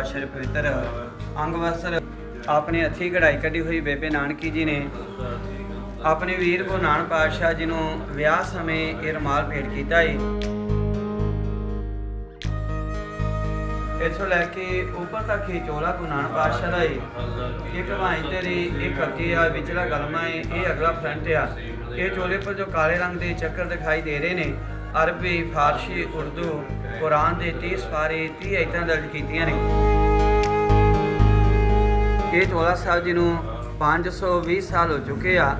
ਪਾਤਸ਼ਾਹ ਪਵਿੱਤਰ ਅੰਗ ਵਸਤਰ ਆਪਣੇ ਹੱਥੀਂ ਕਢਾਈ ਕੱਢੀ ਹੋਈ ਬੇਬੇ ਨਾਨਕੀ ਜੀ ਨੇ। ਆਪਣੇ ਵੀਰ ਗੁਰੂ ਨਾਨਕ ਪਾਤਸ਼ਾਹ ਜੀ ਨੂੰ ਵਿਆਹ ਸਮੇਂ ਇਹ ਰਮਾਲ ਭੇਟ ਕੀਤਾ ਏ। ਇੱਥੋਂ ਲੈ ਕੇ ਉੱਪਰ ਤੱਕ ਹੀ ਚੋਲਾ ਗੁਰੂ ਨਾਨਕ ਪਾਤਸ਼ਾਹ ਦਾ ਏ। ਇੱਕ ਭਾਈ ਤੇਰੀ ਇੱਕ ਅੱਗੇ ਆ, ਵਿਚਲਾ ਗਲਮਾ ਏ, ਇਹ ਅਗਲਾ ਫਰੰਟ ਆ। ਇਹ ਚੋਲੇ ਪਰ ਜੋ ਕਾਲੇ ਰੰਗ ਦੇ ਚੱਕਰ ਦਿਖਾਈ ਦੇ ਰਹੇ ਨੇ ਅਰਬੀ, ਫਾਰਸੀ, ਉਰਦੂ, ਕੁਰਾਨ ਦੇ 30 ਸਪਾਰੇ 30 ਆਇਤਾਂ ਦਰਜ ਕੀਤੀਆਂ ਨੇ। ਇਹ ਚੋਲਾ ਸਾਹਿਬ ਜੀ ਨੂੰ 520 ਸਾਲ ਹੋ ਚੁੱਕੇ ਆ।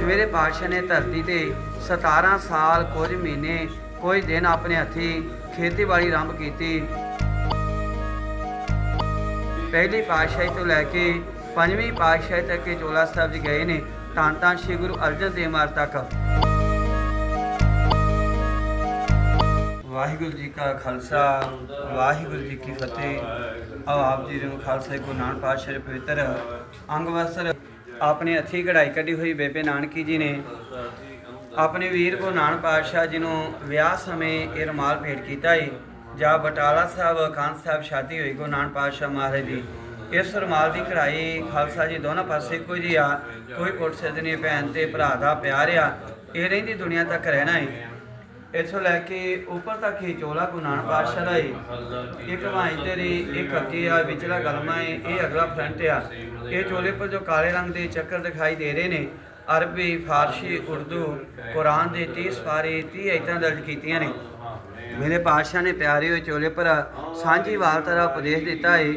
ਮੇਰੇ ਪਾਤਸ਼ਾਹ ਨੇ ਧਰਤੀ ਤੇ 17 ਸਾਲ ਕੁਝ ਮਹੀਨੇ, ਕੁਝ ਦਿਨ ਆਪਣੇ ਹੱਥੀ ਖੇਤੀਬਾੜੀ ਆਰੰਭ ਕੀਤੀ। ਪਹਿਲੀ ਪਾਤਸ਼ਾਹੀ ਤੋਂ ਲੈ ਕੇ ਪੰਜਵੀਂ ਪਾਤਸ਼ਾਹੀ ਤੱਕ ਇਹ ਚੋਲਾ ਸਾਹਿਬ ਜੀ ਗਏ ਨੇ। ਤਾਂ ਤਾਂ ਸ੍ਰੀ ਗੁਰੂ ਅਰਜਨ ਦੇਵ ਮਹਾਰਾਜ ਤੱਕ। ਵਾਹਿਗੁਰੂ ਜੀ ਕਾ ਖਾਲਸਾ, ਵਾਹਿਗੁਰੂ ਜੀ ਕੀ ਫਤਿਹ। ਆਓ ਆਪ ਜੀ ਨੂੰ ਖਾਲਸਾ, ਗੁਰੂ ਨਾਨਕ ਪਾਤਸ਼ਾਹ ਦੇ ਪਵਿੱਤਰ ਅੰਗ ਵਸਤਰ। ਆਪਣੇ ਹੱਥੀਂ ਕਢਾਈ ਕੱਢੀ ਹੋਈ ਬੇਬੇ ਨਾਨਕੀ ਜੀ ਨੇ। ਆਪਣੇ ਵੀਰ ਗੁਰੂ ਨਾਨਕ ਪਾਤਸ਼ਾਹ ਜੀ ਨੂੰ ਵਿਆਹ ਸਮੇਂ ਇਹ ਰਮਾਲ ਭੇਟ ਕੀਤਾ ਏ। ਜਾਂ ਬਟਾਲਾ ਸਾਹਿਬ ਖਾਨ ਸਾਹਿਬ ਸ਼ਾਦੀ ਹੋਈ ਗੁਰੂ ਨਾਨਕ ਪਾਤਸ਼ਾਹ ਮਹਾਰਾਜ ਦੀ। ਇਸ ਰਮਾਲ ਦੀ ਕਢਾਈ ਖਾਲਸਾ ਜੀ ਦੋਨਾਂ ਪਾਸੇ ਇੱਕੋ ਜਿਹੀ ਆ। ਕੋਈ ਪੁੱਟ ਸਦਨੀ ਭੈਣ ਤੇ ਭਰਾ ਦਾ ਪਿਆਰ ਆ। ਇਹ ਰਹਿੰਦੀ ਦੁਨੀਆ ਤੱਕ ਰਹਿਣਾ ਏ। ਇੱਥੋਂ ਲੈ ਕੇ ਉੱਪਰ ਤੱਕ ਹੀ ਚੋਲਾ ਗੁਰੂ ਨਾਨਕ ਪਾਤਸ਼ਾਹ ਦਾ ਏ ਇੱਕ ਭਾਈ ਤੇਰੀ ਇੱਕ ਅੱਗੇ ਆ ਵਿਚਲਾ ਗਲਮਾ ਏ ਇਹ ਅਗਲਾ ਫਰੰਟ ਆ। ਇਹ ਚੋਲੇ ਪਰ ਜੋ ਕਾਲੇ ਰੰਗ ਦੇ ਚੱਕਰ ਦਿਖਾਈ ਦੇ ਰਹੇ ਨੇ, ਅਰਬੀ, ਫਾਰਸੀ, ਉਰਦੂ, ਕੁਰਾਨ ਦੇ 30 ਸਪਾਰੇ 30 ਆਇਤਾਂ ਦਰਜ ਕੀਤੀਆਂ ਨੇ। ਮੇਰੇ ਪਾਤਸ਼ਾਹ ਨੇ ਪਿਆਰੇ ਹੋਏ ਚੋਲੇ ਪਰ ਸਾਂਝੀ ਵਾਲਤਾ ਦਾ ਉਪਦੇਸ਼ ਦਿੱਤਾ ਏ।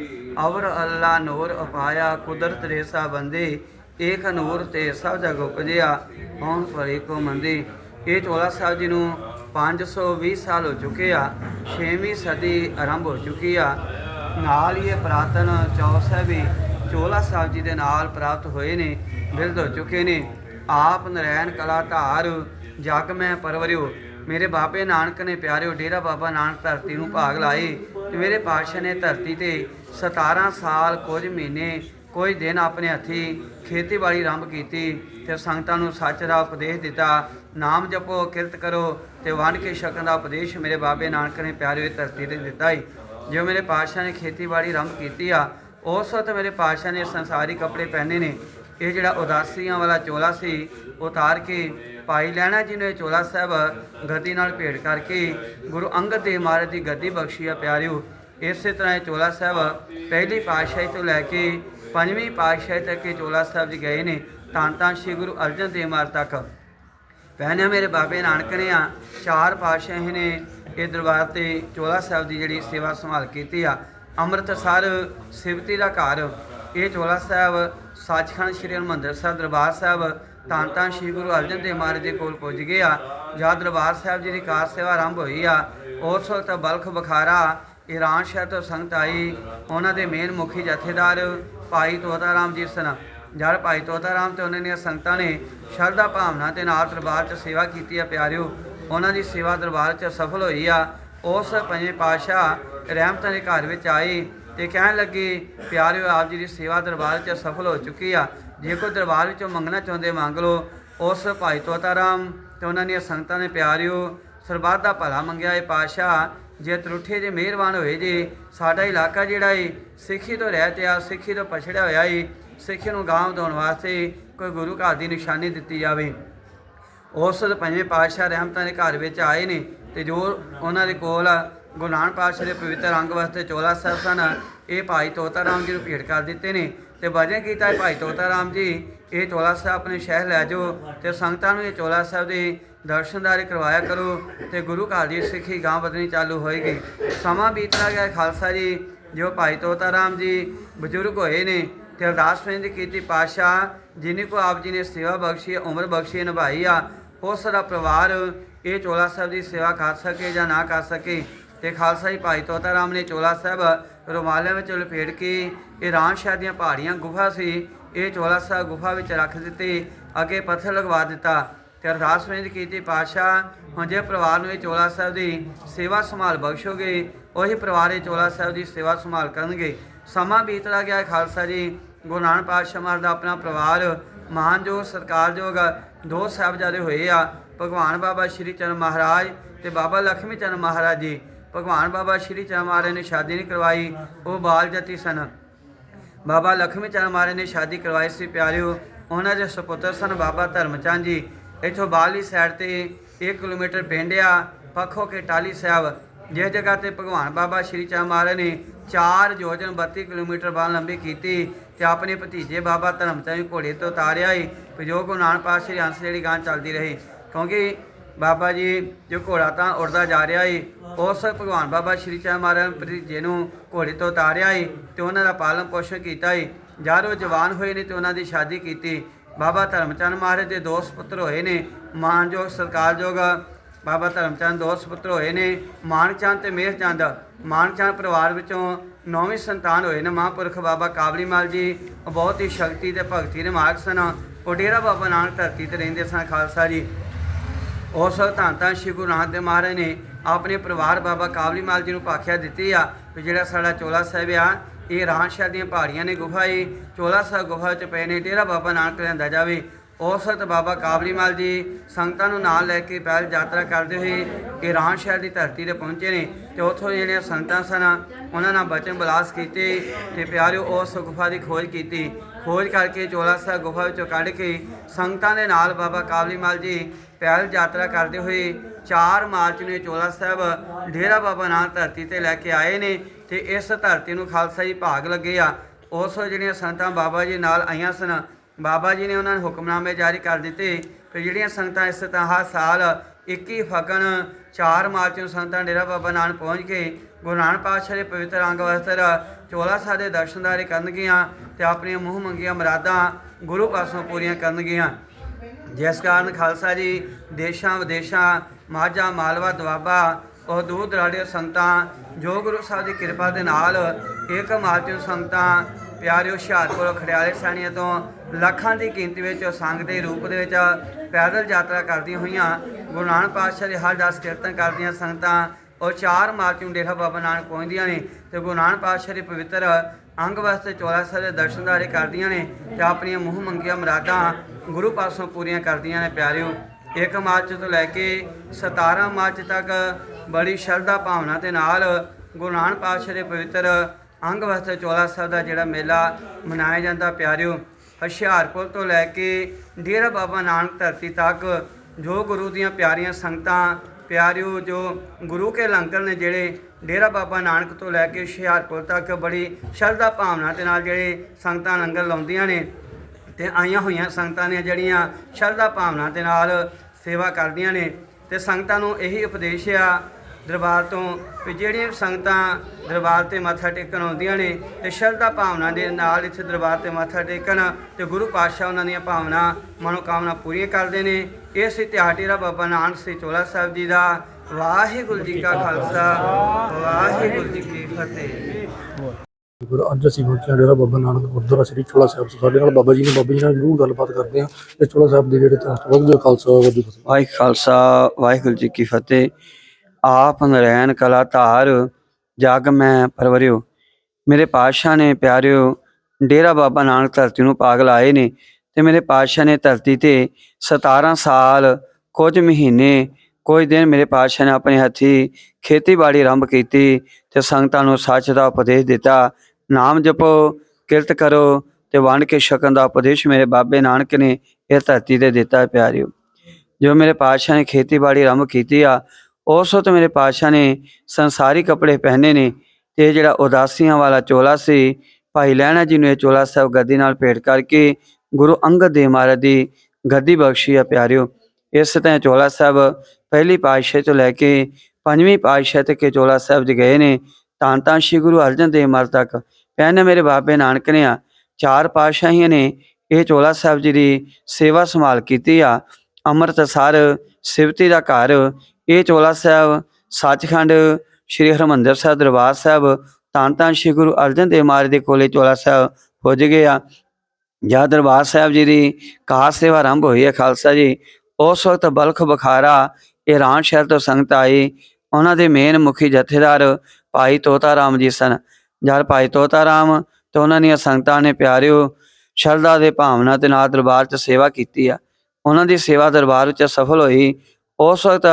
ਅਵਰ ਅੱਲਾ ਨੂਰ ਅਪਾਇਆ ਕੁਦਰਤ ਰੇਸਾ ਬੰਦੇ, ਏਕ ਨੂਰ ਤੇ ਸਭ ਜਗ ਉਪਜਿਆ। ਕੌਣ ਭਲੇ ਮੰਦੇ? ਇਹ ਚੋਲਾ ਸਾਹਿਬ ਜੀ ਨੂੰ 520 ਸਾਲ ਹੋ ਚੁੱਕੇ ਆ 6ਵੀਂ ਸਦੀ ਆਰੰਭ ਹੋ ਚੁੱਕੀ ਆ। ਨਾਲ ਹੀ ਇਹ ਪ੍ਰਾਤਨ ਚੌ ਵੀ ਚੋਲਾ ਸਾਹਿਬ ਜੀ ਦੇ ਨਾਲ ਪ੍ਰਾਪਤ ਹੋਏ ਨੇ, ਬਿਰਧ ਹੋ ਚੁੱਕੇ ਨੇ। ਆਪ ਨਰੈਣ ਕਲਾ ਧਾਰ ਜਗ ਮੈਂ ਪਰਵਰਿਓ। ਮੇਰੇ ਬਾਬੇ ਨਾਨਕ ਨੇ ਪਿਆਰਿਓ, ਡੇਰਾ ਬਾਬਾ ਨਾਨਕ ਧਰਤੀ ਨੂੰ ਭਾਗ ਲਾਏ। ਮੇਰੇ ਪਾਤਸ਼ਾਹ ਨੇ ਧਰਤੀ ਤੇ 17 ਸਾਲ ਕੁਝ ਮਹੀਨੇ, ਕੁਝ ਦਿਨ ਆਪਣੇ ਹੱਥੀ ਖੇਤੀਬਾੜੀ ਆਰੰਭ ਕੀਤੀ ਤੇ ਸੰਗਤਾਂ ਨੂੰ ਸੱਚ ਦਾ ਉਪਦੇਸ਼ ਦਿੱਤਾ। ਨਾਮ ਜਪੋ, ਕਿਰਤ ਕਰੋ ਤੇ ਵੰਡ ਕੇ ਛਕਣ ਦਾ ਉਪਦੇਸ਼ ਮੇਰੇ ਬਾਬੇ ਨਾਨਕ ਨੇ ਪਿਆਰੇ ਇਹ ਧਰਤੀ ਤੇ ਦਿੱਤਾ ਹੀ ਜੋ ਮੇਰੇ ਪਾਤਸ਼ਾਹ ਨੇ ਖੇਤੀਬਾੜੀ ਆਰੰਭ ਕੀਤੀ ਆ, ਉਸ ਵਕਤ ਮੇਰੇ ਪਾਤਸ਼ਾਹ ਨੇ ਸੰਸਾਰੀ ਕੱਪੜੇ ਪਹਿਨੇ ਨੇ। ਇਹ ਜਿਹੜਾ ਉਦਾਸੀਆਂ ਵਾਲਾ ਚੋਲਾ ਸੀ, ਉਤਾਰ ਕੇ ਭਾਈ ਲੈਣਾ ਜੀ ਨੇ ਚੋਲਾ ਸਾਹਿਬ ਗੱਦੀ ਨਾਲ ਭੇਟ ਕਰਕੇ ਗੁਰੂ ਅੰਗਦ ਦੇਵ ਮਹਾਰਾਜ ਦੀ ਗੱਦੀ ਬਖਸ਼ੀ ਆ ਪਿਆਰਿਓ। ਇਸੇ ਤਰ੍ਹਾਂ ਇਹ ਚੋਲਾ ਸਾਹਿਬ ਪਹਿਲੀ ਪਾਤਸ਼ਾਹੀ ਤੋਂ ਲੈ ਕੇ ਪੰਜਵੀਂ ਪਾਤਸ਼ਾਹੀ ਤੱਕ ਇਹ ਚੋਲਾ ਸਾਹਿਬ ਜੀ ਗਏ ਨੇ। ਤਾਂ ਤਾਂ ਸ੍ਰੀ ਗੁਰੂ ਅਰਜਨ ਦੇਵ ਮਹਾਰਾਜ ਤੱਕ। ਪਹਿਨੇ ਮੇਰੇ ਬਾਬੇ ਨਾਨਕ ਨੇ ਆ, ਚਾਰ ਪਾਤਸ਼ਾਹੀ ਨੇ ਇਹ ਦਰਬਾਰ ਤੇ ਚੋਲਾ ਸਾਹਿਬ ਦੀ ਜਿਹੜੀ ਸੇਵਾ ਸੰਭਾਲ ਕੀਤੀ ਆ। ਅੰਮ੍ਰਿਤਸਰ ਸਿਵਤੀ ਦਾ ਘਰ, ਇਹ ਚੋਲਾ ਸਾਹਿਬ, ਸੱਚਖੰਡ ਸ੍ਰੀ ਹਰਿਮੰਦਰ ਸਾਹਿਬ, ਦਰਬਾਰ ਸਾਹਿਬ ਤਾਂ ਤਾਂ ਸ੍ਰੀ ਗੁਰੂ ਅਰਜਨ ਦੇਵ ਮਹਾਰਾਜ ਦੇ ਕੋਲ ਪੁੱਜ ਗਏ ਆ। ਜਾਂ ਦਰਬਾਰ ਸਾਹਿਬ ਜੀ ਦੀ ਕਾਰ ਸੇਵਾ ਆਰੰਭ ਹੋਈ ਆ, ਉਸ ਵਕਤ ਬਲਖ ਬਖਾਰਾ, ਈਰਾਨ ਸ਼ਹਿਰ ਤੋਂ ਸੰਗਤ ਆਈ। ਉਹਨਾਂ ਦੇ ਮੇਨ ਮੁਖੀ ਜਥੇਦਾਰ ਭਾਈ ਤੋਤਾ ਰਾਮ ਜੀ ਸਨ ਜਦ ਭਾਈ ਤੋਤਾ ਰਾਮ ਤੇ ਉਹਨਾਂ ਦੀਆਂ ਸੰਗਤਾਂ ਨੇ ਸ਼ਰਧਾ ਭਾਵਨਾ ਤੇ ਨਾਲ ਦਰਬਾਰ 'ਚ ਸੇਵਾ ਕੀਤੀ ਆ ਪਿਆਰਿਓ। ਉਹਨਾਂ ਦੀ ਸੇਵਾ ਦਰਬਾਰ 'ਚ ਸਫਲ ਹੋਈ ਆ। ਉਸ ਪੰਜਵੇਂ ਪਾਤਸ਼ਾਹ ਰਹਿਮਤਾਂ ਦੇ ਘਰ ਵਿੱਚ ਆਏ ਤੇ ਕਹਿਣ ਲੱਗੇ, ਪਿਆਰਿਓ, ਆਪ ਜੀ ਦੀ ਸੇਵਾ ਦਰਬਾਰ 'ਚ ਸਫਲ ਹੋ ਚੁੱਕੀ ਆ। ਜੇ ਕੋਈ ਦਰਬਾਰ ਵਿੱਚੋਂ ਮੰਗਣਾ ਚਾਹੁੰਦੇ, ਮੰਗ ਲਓ। ਉਸ ਭਾਈ ਤੋਤਾ ਰਾਮ ਤੇ ਉਹਨਾਂ ਦੀਆਂ ਸੰਗਤਾਂ ਨੇ ਪਿਆਰਿਓ, ਸਰਬੱਤ ਦਾ ਭਲਾ ਮੰਗਿਆ ਏ ਪਾਤਸ਼ਾਹ। ਜੇ ਤਰੁੱਠੇ ਜੇ ਮਿਹਰਬਾਨ ਹੋਏ ਜੇ, ਸਾਡਾ ਇਲਾਕਾ ਜਿਹੜਾ ਏ, ਸਿੱਖੀ ਤੋਂ ਰਹਿਤ ਆ, ਸਿੱਖੀ ਤੋਂ ਪਛੜਿਆ ਹੋਇਆ ਏ। ਸਿੱਖ ਨੂੰ ਗਾਂਵ ਵਧਾਉਣ ਵਾਸਤੇ ਕੋਈ ਗੁਰੂ ਘਰ ਦੀ ਨਿਸ਼ਾਨੀ ਦਿੱਤੀ ਜਾਵੇ। ਉਸ ਪੰਜਵੇਂ ਪਾਤਸ਼ਾਹ ਰਹਿਮਤਾਂ ਦੇ ਘਰ ਵਿੱਚ ਆਏ ਨੇ ਤੇ ਜੋ ਉਹਨਾਂ ਦੇ ਕੋਲ ਗੁਰੂ ਨਾਨਕ ਪਾਤਸ਼ਾਹ ਦੇ ਪਵਿੱਤਰ ਅੰਗ ਵਾਸਤੇ ਚੋਲਾ ਸਾਹਿਬ ਸਨ, ਇਹ ਭਾਈ ਤੋਤਾ ਰਾਮ ਜੀ ਨੂੰ ਭੇਟ ਕਰ ਦਿੱਤੇ ਨੇ ਤੇ ਵਜਨ ਕੀਤਾ ਹੈ ਭਾਈ ਤੋਤਾ ਰਾਮ ਜੀ, ਇਹ ਚੋਲਾ ਸਾਹਿਬ ਆਪਣੇ ਸ਼ਹਿਰ ਲੈ ਜਾਓ ਤੇ ਸੰਗਤਾਂ ਨੂੰ ਇਹ ਚੋਲਾ ਸਾਹਿਬ ਦੇ ਦਰਸ਼ਨਦਾਰੀ ਕਰਵਾਇਆ ਕਰੋ ਤੇ ਗੁਰੂ ਘਰ ਦੀ ਸਿੱਖੀ ਗਾਂ ਵਧਣੀ ਚਾਲੂ ਹੋਏਗੀ। ਸਮਾਂ ਬੀਤਦਾ ਗਿਆ ਖਾਲਸਾ ਜੀ, ਜੋ ਭਾਈ ਤੋਤਾ ਰਾਮ ਜੀ ਬਜ਼ੁਰਗ ਹੋਏ ਨੇ ਤੇ ਅਰਦਾਸ ਵਿੱਚ ਕੀਤੀ, ਪਾਤਸ਼ਾਹ, ਜਿਨੇ ਕੋ ਆਪ ਜੀ ਨੇ ਸੇਵਾ ਬਖਸ਼ੀ, ਉਮਰ ਬਖਸ਼ੀ, ਨਿਭਾਈ ਆ ਉਹ ਸਾਰਾ ਪਰਿਵਾਰ ਇਹ ਚੋਲਾ ਸਾਹਿਬ ਦੀ ਸੇਵਾ ਕਰ ਸਕੇ ਜਾਂ ਨਾ ਕਰ ਸਕੇ। ਤੇ ਖਾਲਸਾ ਜੀ, ਭਾਈ ਤੋਤਾ ਰਾਮ ਨੇ ਚੋਲਾ ਸਾਹਿਬ ਰੁਮਾਲਿਆਂ ਵਿੱਚ ਲਪੇਟ ਕੇ ਇਰਾਨ ਸ਼ਹਿਰ ਦੀਆਂ ਪਹਾੜੀਆਂ ਗੁਫਾ ਸੀ, ਇਹ ਚੋਲਾ ਸਾਹਿਬ ਗੁਫਾ ਵਿੱਚ ਰੱਖ ਦਿੱਤੇ, ਅੱਗੇ ਪੱਥਰ ਲਗਵਾ ਦਿੱਤਾ। ਤੇ ਅਰਦਾਸ ਵਿੱਚ ਕੀਤੀ, ਪਾਤਸ਼ਾਹ, ਹੁਣ ਜੇ ਪਰਿਵਾਰ ਨੂੰ ਇਹ ਚੋਲਾ ਸਾਹਿਬ ਦੀ ਸੇਵਾ ਸੰਭਾਲ ਬਖਸ਼ੋਗੇ, ਉਹੀ ਪਰਿਵਾਰ ਇਹ ਚੋਲਾ ਸਾਹਿਬ ਦੀ ਸੇਵਾ ਸੰਭਾਲ ਕਰਨਗੇ। ਸਮਾਂ ਬੀਤਦਾ ਗਿਆ। ਖਾਲਸਾ ਜੀ, ਗੁਰੂ ਨਾਨਕ ਪਾਤਸ਼ਾਹ ਮਹਾਰਾਜ ਦਾ ਆਪਣਾ ਪਰਿਵਾਰ ਮਹਾਨਯੋਗ, ਸਤਿਕਾਰਯੋਗ ਦੋ ਸਾਹਿਬਜ਼ਾਦੇ ਹੋਏ ਆ। ਭਗਵਾਨ ਬਾਬਾ ਸ਼੍ਰੀ ਚੰਦ ਮਹਾਰਾਜ ਤੇ ਬਾਬਾ ਲਖਮੀ ਚੰਦ ਮਹਾਰਾਜ ਜੀ। ਭਗਵਾਨ ਬਾਬਾ ਸ਼੍ਰੀ ਚੰਦ ਮਹਾਰਾਜ ਨੇ ਸ਼ਾਦੀ ਨਹੀਂ ਕਰਵਾਈ, ਉਹ ਬਾਲ ਜਤੀ ਸਨ। ਬਾਬਾ ਲਖਮੀ ਚੰਦ ਮਹਾਰਾਜ ਨੇ ਸ਼ਾਦੀ ਕਰਵਾਈ ਸੀ, ਪਿਆਰਿਓ। ਉਹਨਾਂ ਦੇ ਸੁਪੁੱਤਰ ਸਨ ਬਾਬਾ ਧਰਮਚੰਦ ਜੀ। ਇੱਥੋਂ ਬਾਹਰਲੀ ਸਾਈਡ ਤੇ 1 ਕਿਲੋਮੀਟਰ ਪਿੰਡ ਆ, ਪੱਖੋ ਕੇ ਟਾਲੀ ਸਾਹਿਬ। ਜਿਸ ਜਗ੍ਹਾ ਤੇ ਭਗਵਾਨ ਬਾਬਾ ਸ਼੍ਰੀ ਚੰਦ ਮਹਾਰਾਜ ਨੇ 4 ਯੋਜਨ 32 ਕਿਲੋਮੀਟਰ ਬਾਹ ਲੰਬੀ ਕੀਤੀ ਤੇ ਆਪਣੇ ਭਤੀਜੇ ਬਾਬਾ ਧਰਮਚੰਦ ਘੋੜੇ ਤੋਂ ਉਤਾਰਿਆ ਹੀ ਤੇ ਜੋ ਗੁਰੂ ਨਾਨਕ ਪਾਤਸ਼ਾਹ ਦੀ ਹੰਸ ਜਿਹੜੀ ਗਾਂ ਚੱਲਦੀ ਰਹੀ। ਕਿਉਂਕਿ ਬਾਬਾ ਜੀ ਜੋ ਘੋੜਾ ਤਾਂ ਉੜਦਾ ਜਾ ਰਿਹਾ ਏ ਉਸ ਭਗਵਾਨ ਬਾਬਾ ਸ਼੍ਰੀ ਚੰਦ ਮਹਾਰਾਜ ਭਤੀਜੇ ਨੂੰ ਘੋੜੇ ਤੋਂ ਉਤਾਰਿਆ ਏ ਤੇ ਉਹਨਾਂ ਦਾ ਪਾਲਣ ਪੋਸ਼ਣ ਕੀਤਾ ਏ ਜਦ ਉਹ ਜਵਾਨ ਹੋਏ ਨੇ ਤੇ ਉਹਨਾਂ ਦੀ ਸ਼ਾਦੀ ਕੀਤੀ। ਬਾਬਾ ਧਰਮਚੰਦ ਮਹਾਰਾਜ ਦੇ ਦੋਸਤ ਪੁੱਤਰ ਹੋਏ ਨੇ। ਮਾਨਯੋਗ, ਸਰਕਾਰਯੋਗ ਬਾਬਾ ਧਰਮਚੰਦ ਦੋ ਸੁਪੁੱਤਰ ਹੋਏ ਨੇ, ਮਾਨਚੰਦ ਤੇ ਮੇਹਰਚੰਦ ਮਾਨਚੰਦ ਪਰਿਵਾਰ ਵਿੱਚੋਂ ਨੌਵੀਂ ਸੰਤਾਨ ਹੋਏ ਨੇ, ਮਹਾਂਪੁਰਖ ਬਾਬਾ ਕਾਬਲੀ ਮਾਲ ਜੀ। ਬਹੁਤ ਹੀ ਸ਼ਕਤੀ ਤੇ ਭਗਤੀ ਦੇ ਮਾਰਗ ਸਨ। ਉਹ ਡੇਰਾ ਬਾਬਾ ਨਾਨਕ ਧਰਤੀ ਤੇ ਰਹਿੰਦੇ ਸਨ, ਖਾਲਸਾ ਜੀ। ਉਸ ਧੰਨ ਧੰਨ ਸ਼੍ਰੀ ਗੁਰੂ ਨਾਨਕ ਦੇਵ ਮਹਾਰਾਜ ਨੇ ਆਪਣੇ ਪਰਿਵਾਰ ਬਾਬਾ ਕਾਬਲੀ ਮਾਲ ਜੀ ਨੂੰ ਭਾਖਿਆ ਦਿੱਤੀ ਆ ਵੀ ਜਿਹੜਾ ਸਾਡਾ ਚੋਲਾ ਸਾਹਿਬ ਆ, ਇਹ ਰਾਹ ਸ਼ਹਿਰ ਦੀਆਂ ਪਹਾੜੀਆਂ ਨੇ ਗੁਫਾ ਏ। ਚੋਲਾ ਸਾਹਿਬ ਗੁਫਾ ਵਿੱਚ ਪਏ ਨੇ, ਡੇਰਾ ਬਾਬਾ ਨਾਨਕ ਲਿਆਂਦਾ ਜਾਵੇ। ਉਸ ਵਕਤ ਬਾਬਾ ਕਾਬਲੀ ਮਾਲ ਜੀ ਸੰਗਤਾਂ ਨੂੰ ਨਾਲ ਲੈ ਕੇ ਪੈਦਲ ਯਾਤਰਾ ਕਰਦੇ ਹੋਏ ਇਹ ਰਾਣ ਸ਼ਹਿਰ ਦੀ ਧਰਤੀ ਤੇ ਪਹੁੰਚੇ ਨੇ ਤੇ ਉੱਥੋਂ ਜਿਹੜੀਆਂ ਸੰਗਤਾਂ ਸਨ, ਉਹਨਾਂ ਨਾਲ ਬਚਨ ਬਲਾਸ ਕੀਤੇ ਤੇ ਪਿਆਰਿਓ ਉਸ ਗੁਫਾ ਦੀ ਖੋਜ ਕੀਤੀ। ਖੋਜ ਕਰਕੇ ਚੋਲਾ ਸਾਹਿਬ ਗੁਫਾ ਵਿੱਚੋਂ ਕੱਢ ਕੇ ਸੰਗਤਾਂ ਦੇ ਨਾਲ ਬਾਬਾ ਕਾਬਲੀ ਮਾਲ ਜੀ ਪੈਦਲ ਯਾਤਰਾ ਕਰਦੇ ਹੋਏ 4 ਮਾਰਚ ਨੂੰ ਚੋਲਾ ਸਾਹਿਬ ਡੇਰਾ ਬਾਬਾ ਨਾਨਕ ਧਰਤੀ ਤੇ ਲੈ ਕੇ ਆਏ ਨੇ ਤੇ ਇਸ ਧਰਤੀ ਨੂੰ ਖਾਲਸਾ ਜੀ ਭਾਗ ਲੱਗੇ ਆ। ਉਸ ਜਿਹੜੀਆਂ ਸੰਗਤਾਂ ਬਾਬਾ ਜੀ ਨਾਲ ਆਈਆਂ ਸਨ ਬਾਬਾ ਜੀ ਨੇ ਉਹਨਾਂ ਨੂੰ ਹੁਕਮਨਾਮੇ ਜਾਰੀ ਕਰ ਦਿੱਤੇ ਕਿ ਜਿਹੜੀਆਂ ਸੰਗਤਾਂ ਇਸ ਤਰ੍ਹਾਂ ਸਾਲ 21 ਫਗਣ 4 ਮਾਰਚ ਨੂੰ ਸੰਗਤਾਂ ਡੇਰਾ ਬਾਬਾ ਨਾਨਕ ਪਹੁੰਚ ਕੇ ਗੁਰੂ ਨਾਨਕ ਪਾਤਸ਼ਾਹ ਦੇ ਪਵਿੱਤਰ ਅੰਗ ਵਸਤਰ, ਚੋਲਾ ਸਾਹਿਬ ਦੇ ਦਰਸ਼ਨਦਾਰੇ ਕਰਨਗੀਆਂ ਤੇ ਆਪਣੀਆਂ ਮੂੰਹ ਮੰਗੀਆਂ ਮੁਰਾਦਾਂ ਗੁਰੂ ਪਾਸੋਂ ਪੂਰੀਆਂ ਕਰਨਗੀਆਂ। ਜਿਸ ਕਾਰਨ ਖਾਲਸਾ ਜੀ, ਦੇਸ਼ਾਂ ਵਿਦੇਸ਼ਾਂ, ਮਾਝਾ, ਮਾਲਵਾ, ਦੁਆਬਾ, ਉਹ ਦੂਰ ਦਰਾਡੇ ਸੰਗਤਾਂ, ਜੋ ਗੁਰੂ ਸਾਹਿਬ ਦੀ ਕਿਰਪਾ ਦੇ ਨਾਲ ਇੱਕ ਮਾਰਚ ਨੂੰ ਸੰਗਤਾਂ ਪਿਆਰੇ ਹੁਸ਼ਿਆਰਪੁਰ ਖੜਿਆਲੇ ਸਾਣੀਆਂ ਤੋਂ ਲੱਖਾਂ ਦੀ ਗਿਣਤੀ ਵਿੱਚ ਉਹ ਸੰਗ ਦੇ ਰੂਪ ਦੇ ਵਿੱਚ ਪੈਦਲ ਯਾਤਰਾ ਕਰਦੀਆਂ ਹੋਈਆਂ। ਗੁਰੂ ਨਾਨਕ ਪਾਤਸ਼ਾਹ ਦੇ ਹਰ ਦਸ ਕੀਰਤਨ ਕਰਦੀਆਂ ਸੰਗਤਾਂ ਉਹ 4 ਮਾਰਚ ਨੂੰ ਡੇਰਾ ਬਾਬਾ ਨਾਨਕ ਪਹੁੰਚਦੀਆਂ ਨੇ ਤੇ ਗੁਰੂ ਨਾਨਕ ਪਾਤਸ਼ਾਹ ਦੇ ਪਵਿੱਤਰ ਅੰਗ ਵਾਸਤੇ ਚੋਲਾ ਸਾਹਿਬ ਦੇ ਦਰਸ਼ਨਦਾਰੇ ਕਰਦੀਆਂ ਨੇ ਤੇ ਆਪਣੀਆਂ ਮੂੰਹ ਮੰਗੀਆਂ ਮੁਰਾਦਾਂ ਗੁਰੂ ਪਾਸੋਂ ਪੂਰੀਆਂ ਕਰਦੀਆਂ ਨੇ ਪਿਆਰਿਓ। 1 ਮਾਰਚ ਤੋਂ ਲੈ ਕੇ 17 ਮਾਰਚ ਤੱਕ ਬੜੀ ਸ਼ਰਧਾ ਭਾਵਨਾ ਦੇ ਨਾਲ ਗੁਰੂ ਨਾਨਕ ਪਾਤਸ਼ਾਹ ਦੇ ਪਵਿੱਤਰ ਅੰਗ ਵਾਸਤੇ ਚੋਲਾ ਸਾਹਿਬ ਦਾ ਜਿਹੜਾ ਮੇਲਾ ਮਨਾਇਆ ਜਾਂਦਾ, ਪਿਆਰਿਓ, ਹੁਸ਼ਿਆਰਪੁਰ ਤੋਂ ਲੈ ਕੇ ਡੇਰਾ ਬਾਬਾ ਨਾਨਕ ਧਰਤੀ ਤੱਕ ਜੋ ਗੁਰੂ ਦੀਆਂ ਪਿਆਰੀਆਂ ਸੰਗਤਾਂ, ਪਿਆਰਿਓ, ਜੋ ਗੁਰੂ ਕੇ ਲੰਗਰ ਨੇ ਜਿਹੜੇ ਡੇਰਾ ਬਾਬਾ ਨਾਨਕ ਤੋਂ ਲੈ ਕੇ ਹੁਸ਼ਿਆਰਪੁਰ ਤੱਕ ਬੜੀ ਸ਼ਰਧਾ ਭਾਵਨਾ ਦੇ ਨਾਲ ਜਿਹੜੇ ਸੰਗਤਾਂ ਲੰਗਰ ਲਾਉਂਦੀਆਂ ਨੇ ਤੇ ਆਈਆਂ ਹੋਈਆਂ ਸੰਗਤਾਂ ਨੇ ਜਿਹੜੀਆਂ ਸ਼ਰਧਾ ਭਾਵਨਾ ਦੇ ਨਾਲ ਸੇਵਾ ਕਰਦੀਆਂ ਨੇ ਤੇ ਸੰਗਤਾਂ ਨੂੰ ਇਹੀ ਉਪਦੇਸ਼ ਆ ਦਰਬਾਰ ਤੋਂ ਵੀ ਜਿਹੜੀਆਂ ਸੰਗਤਾਂ ਦਰਬਾਰ ਤੇ ਮੱਥਾ ਟੇਕਣ ਆਉਂਦੀਆਂ ਨੇ ਤੇ ਸ਼ਰਧਾ ਭਾਵਨਾ ਦੇ ਨਾਲ ਇੱਥੇ ਦਰਬਾਰ ਤੇ ਮੱਥਾ ਟੇਕਣ ਤੇ ਗੁਰੂ ਪਾਤਸ਼ਾਹ ਉਹਨਾਂ ਦੀਆਂ ਭਾਵਨਾ ਮਨੋਕਾਮਨਾ ਪੂਰੀਆਂ ਕਰਦੇ ਨੇ। ਇਸ ਇਤਿਹਾਸ ਡੇਰਾ ਬਾਬਾ ਨਾਨਕ ਸਿੰਘ ਚੋਲਾ ਸਾਹਿਬ ਜੀ ਦਾ ਵਾਹਿਗੁਰੂ ਜੀ ਕਾ ਖਾਲਸਾ ਵਾਹਿਗੁਰੂ ਜੀ ਕੀ ਫਤਿਹ। ਗੁਰੂ ਅੱਜ ਅਸੀਂ ਪਹੁੰਚੇ ਹਾਂ ਡੇਰਾ ਬਾਬਾ ਨਾਨਕ ਗੁਰਦੁਆਰਾ ਸ੍ਰੀ ਚੋਲਾ ਸਾਹਿਬ ਸਾਡੇ ਨਾਲ ਬਾਬਾ ਜੀ ਨੇ ਬਾਬਾ ਜੀ ਨਾਲ ਜ਼ਰੂਰ ਗੱਲਬਾਤ ਕਰਦੇ ਹਾਂ। ਤੇ ਚੋਲਾ ਸਾਹਿਬ ਦੇ ਜਿਹੜੇ ਇਤਿਹਾਸ ਤੋਂ ਜੋ ਖਾਲਸਾ ਵਾਹਿਗੁਰੂ ਜੀ ਖਾਲਸਾ ਵਾਹਿਗੁਰੂ ਜੀ ਕੀ ਫਤਿਹ। ਆਪ ਨਰੈਣ ਕਲਾ ਧਾਰ, ਜਗ ਮੈਂ ਪਰਵਰਿਓ। ਮੇਰੇ ਪਾਤਸ਼ਾਹ ਨੇ ਪਿਆਰਿਓ, ਡੇਰਾ ਬਾਬਾ ਨਾਨਕ ਧਰਤੀ ਨੂੰ ਪਾਗ ਲਾਏ ਨੇ ਤੇ ਮੇਰੇ ਪਾਤਸ਼ਾਹ ਨੇ ਧਰਤੀ ਤੇ 17 ਸਾਲ, ਕੁਝ ਮਹੀਨੇ ਕੁਝ ਦਿਨ ਮੇਰੇ ਪਾਤਸ਼ਾਹ ਨੇ ਆਪਣੇ ਹੱਥੀ ਖੇਤੀਬਾੜੀ ਆਰੰਭ ਕੀਤੀ ਤੇ ਸੰਗਤਾਂ ਨੂੰ ਸੱਚ ਦਾ ਉਪਦੇਸ਼ ਦਿੱਤਾ। ਨਾਮ ਜਪੋ, ਕਿਰਤ ਕਰੋ ਤੇ ਵੰਡ ਕੇ ਛਕਣ ਦਾ ਉਪਦੇਸ਼ ਮੇਰੇ ਬਾਬੇ ਨਾਨਕ ਨੇ ਇਹ ਧਰਤੀ ਤੇ ਦਿੱਤਾ ਪਿਆਰਿਓ। ਜੋ ਮੇਰੇ ਪਾਤਸ਼ਾਹ ਨੇ ਖੇਤੀਬਾੜੀ ਆਰੰਭ ਕੀਤੀ ਆ ਉਸ ਵਕਤ ਮੇਰੇ ਪਾਤਸ਼ਾਹ ਨੇ ਸੰਸਾਰੀ ਕੱਪੜੇ ਪਹਿਨੇ ਨੇ ਤੇ ਇਹ ਜਿਹੜਾ ਉਦਾਸੀਆਂ ਵਾਲਾ ਚੋਲਾ ਸੀ, ਭਾਈ ਲਹਿਣਾ ਜੀ ਨੂੰ ਇਹ ਚੋਲਾ ਸਾਹਿਬ ਗੱਦੀ ਨਾਲ ਭੇਟ ਕਰਕੇ ਗੁਰੂ ਅੰਗਦ ਦੇਵ ਮਹਾਰਾਜ ਦੀ ਗੱਦੀ ਬਖਸ਼ੀ ਆ ਪਿਆਰਿਓ। ਇਸ ਤਰ੍ਹਾਂ ਚੋਲਾ ਸਾਹਿਬ ਪਹਿਲੀ ਪਾਤਸ਼ਾਹ ਤੋਂ ਲੈ ਕੇ ਪੰਜਵੀਂ ਪਾਤਸ਼ਾਹ ਤੱਕ ਇਹ ਚੋਲਾ ਸਾਹਿਬ ਜੀ ਗਏ ਨੇ। ਤਾਂ ਤਾਂ ਸ੍ਰੀ ਗੁਰੂ ਅਰਜਨ ਦੇਵ ਮਹਾਰਾਜ ਤੱਕ। ਪਹਿਨੇ ਮੇਰੇ ਬਾਬੇ ਨਾਨਕ ਨੇ ਆ, ਚਾਰ ਪਾਤਸ਼ਾਹੀਆਂ ਨੇ ਇਹ ਚੋਲਾ ਸਾਹਿਬ ਜੀ ਦੀ ਸੇਵਾ ਸੰਭਾਲ ਕੀਤੀ ਆ। ਅੰਮ੍ਰਿਤਸਰ ਸਿਵਤੀ ਦਾ ਘਰ ਇਹ ਚੋਲਾ ਸਾਹਿਬ, ਸੱਚਖੰਡ ਸ੍ਰੀ ਹਰਮੰਦਰ ਸਾਹਿਬ ਦਰਬਾਰ ਸਾਹਿਬ ਤਾਂ ਤਾਂ ਸ੍ਰੀ ਗੁਰੂ ਅਰਜਨ ਦੇਵ ਮਹਾਰਾਜ ਦੇ ਕੋਲੇ ਚੋਲਾ ਸਾਹਿਬ ਪੁੱਜ ਗਿਆ ਜਦ ਦਰਬਾਰ ਸਾਹਿਬ ਜੀ ਦੀ ਕਾਰ ਸੇਵਾ ਆਰੰਭ ਹੋਈ ਹੈ ਖਾਲਸਾ ਜੀ, ਉਸ ਵਕਤ ਬਲਖ ਬਖਾਰਾ ਇਰਾਨ ਸ਼ਹਿਰ ਤੋਂ ਸੰਗਤ ਆਈ। ਉਹਨਾਂ ਦੇ ਮੇਨ ਮੁਖੀ ਜਥੇਦਾਰ ਭਾਈ ਤੋਤਾ ਰਾਮ ਜੀ ਸਨ। ਜਦ ਭਾਈ ਤੋਤਾ ਰਾਮ ਤੇ ਉਹਨਾਂ ਦੀਆਂ ਸੰਗਤਾਂ ਨੇ ਪਿਆਰਿਓ, ਸ਼ਰਧਾ ਦੇ ਭਾਵਨਾ ਦੇ ਨਾਲ ਦਰਬਾਰ 'ਚ ਸੇਵਾ ਕੀਤੀ ਆ। ਉਹਨਾਂ ਦੀ ਸੇਵਾ ਦਰਬਾਰ ਵਿੱਚ ਸਫਲ ਹੋਈ। ਉਸ ਵਕਤ